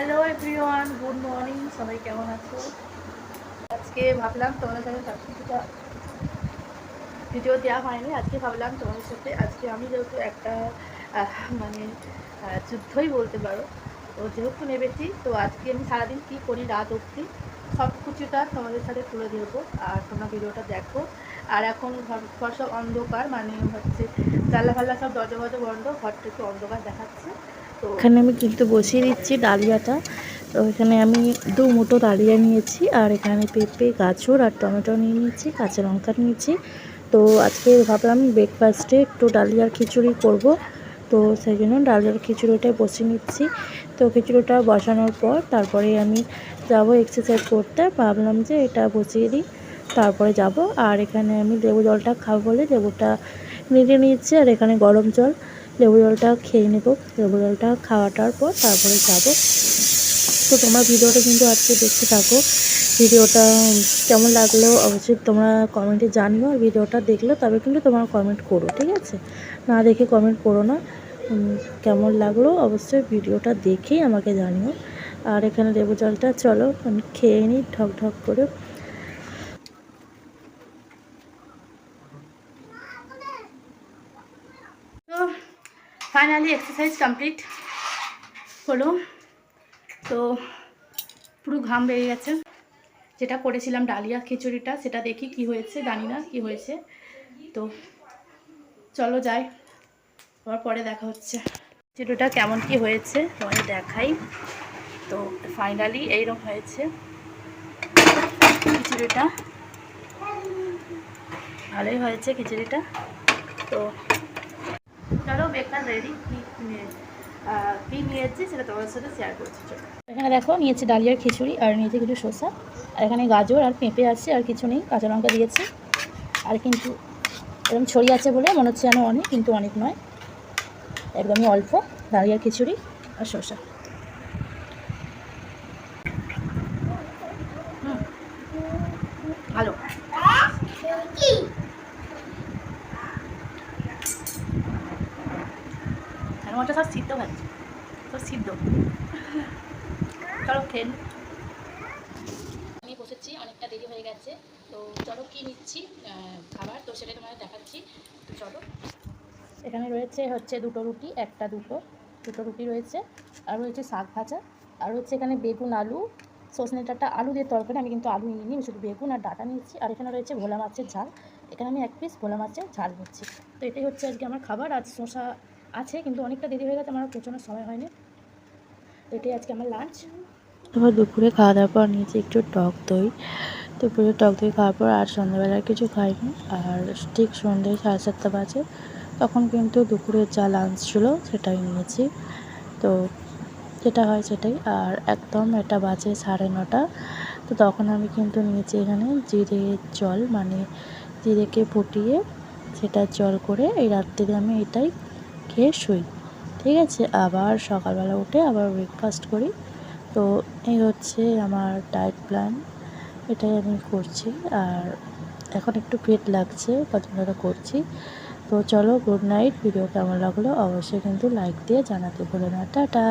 Hello everyone good morning সবাই কেমন আছো? আজকে ভাবলাম তোমাদের সাথে সব কিছুটা ভিডিও দেওয়া হয়নি। আজকে ভাবলাম তোমাদের সাথে, আজকে আমি যেহেতু একটা মানে যুদ্ধই বলতে পারো, তো যেহেতু নেবেছি, তো আজকে আমি সারাদিন কী করি রাত অবধি, সব কিছুটা তোমাদের সাথে তুলে ধরবো আর তোমরা ভিডিওটা দেখো। আর এখন ঘর সব অন্ধকার মানে হচ্ছে জানলা ফাল্লা সব দরজা বন্ধ, ঘরটা একটু অন্ধকার দেখাচ্ছে। এখানে আমি কিন্তু বসিয়ে দিচ্ছি ডালিয়াটা। তো এখানে আমি দু মুঠো ডালিয়া নিয়েছি, আর এখানে পেঁপে, গাজর আর টমেটো নিয়ে নিয়েছি, কাঁচা লঙ্কা নিয়েছি। তো আজকে ভাবলাম ব্রেকফাস্টে একটু ডালিয়ার খিচুড়ি করব। তো সেই জন্য ডালিয়ার খিচুড়িটা বসিয়ে নিচ্ছি। তো খিচুড়িটা বসানোর পর তারপরে আমি যাব এক্সারসাইজ করতে। ভাবলাম যে এটা বসিয়ে দিই, তারপরে যাব। আর এখানে আমি লেবু জলটা খাব বলে লেবুটা নিয়ে নিয়েছি, আর এখানে গরম জল। লেবু জলটা খেয়ে নেব। লেবু জলটা খাওয়াটার পর তারপরে যাব। তো তোমার ভিডিওটা কিন্তু আজকে দেখতে থাকো। ভিডিওটা কেমন লাগল অবশ্যই তোমরা কমেন্টে জানিও। আর ভিডিওটা দেখলে তবে কিন্তু তোমরা কমেন্ট করো, ঠিক আছে? না দেখে কমেন্ট করো না। কেমন লাগল অবশ্যই ভিডিওটা দেখেই আমাকে জানিও। আর এখানে লেবু জলটা চলো আমি খেয়ে নিই ঢক ঢক করে তো ফাইনালি এক্সারসাইজ কমপ্লিট হলো। তো পুরো ঘাম বেরিয়ে গেছে। যেটা করেছিলাম ডালিয়া খিচুড়িটা, সেটা দেখি কি হয়েছে, জানি না কি হয়েছে। তো চলো যাই। আবার পরে দেখা হচ্ছে। খিচুড়িটা কেমন কি হয়েছে তোমাদের দেখাই। তো ফাইনালি এইরকম হয়েছে। খিচুড়িটা। ভালোই হয়েছে খিচুড়িটা। তো ব্রেকফাস্ট রেডি কী নিয়েছি সেটা তোমার সাথে শেয়ার করছি। এখানে দেখো নিয়েছি ডালিয়ার খিচুড়ি আর নিয়েছি কিছু শসা। আর এখানে গাজর আর পেঁপে আছে আর কিছু নেই কাঁচা লঙ্কা দিয়েছি। আর কিন্তু এরকম ছড়িয়ে আছে বলে মনে হচ্ছে যেন অনেক কিন্তু অনেক নয়। একদমই অল্প ডালিয়ার খিচুড়ি আর শসা। ভালো আর ওটা সব সিদ্ধ খাচ্ছে তো সিদ্ধ। চলো খেন আমি বসেছি অনেকটা দেরি হয়ে গেছে। তো চলো কি নিচ্ছি? খাবার? তো সেটা তোমাদের দেখাচ্ছি। তো চলো। এখানে রয়েছে হচ্ছে দুটো রুটি একটা দুটো দুটো রুটি রয়েছে। আর রয়েছে শাক ভাজা। আর হচ্ছে এখানে বেগুন আলু সজনে ডাঁটা আলু দিয়ে তরকারি। আমি কিন্তু আলু নিয়ে নিই শুধু বেগুন আর ডাটা নিচ্ছি আর এখানে রয়েছে ভোলা মাছের ঝাল। এখানে আমি এক পিস ভোলা মাছের ঝাল নিচ্ছি। তো এটাই হচ্ছে আজকে আমার খাবার। আর শসা আছে, কিন্তু অনেকটা দেরি হয়ে গেছে, আমার প্রচণ্ড সময় হয়নি। তো এটাই আজকে আমার লাঞ্চ তারপর দুপুরে খাওয়া দাওয়ার পর নিয়েছি একটু টক দই। দুপুরে টক দই খাওয়ার পর আর সন্ধ্যাবেলা কিছু খাইনি, আর ঠিক সন্ধ্যে সাড়ে সাতটা বাজে, তখন কিন্তু দুপুরে যা লাঞ্চ ছিল সেটাই নিয়েছি। তো যেটা হয় সেটাই, আর একদম এটা বাজে সাড়ে নটা, তো তখন আমি কিন্তু নিয়েছি এখানে জিরে জল মানে জিরেকে ফুটিয়ে সেটা জল করে এই রাত্রিরে আমি এটাই খেয়ে শুই। ঠিক আছে, আবার সকালবেলা উঠে আবার ব্রেকফাস্ট করি। তো এই হচ্ছে আমার ডায়েট প্ল্যান এটাই আমি করছি। আর এখন একটু পেট লাগছে কতটা করছি। তো চলো গুড নাইট ভিডিও কেমন লাগল অবশ্যই কিন্তু লাইক দিয়ে জানাতে ভুলো না। টাটা!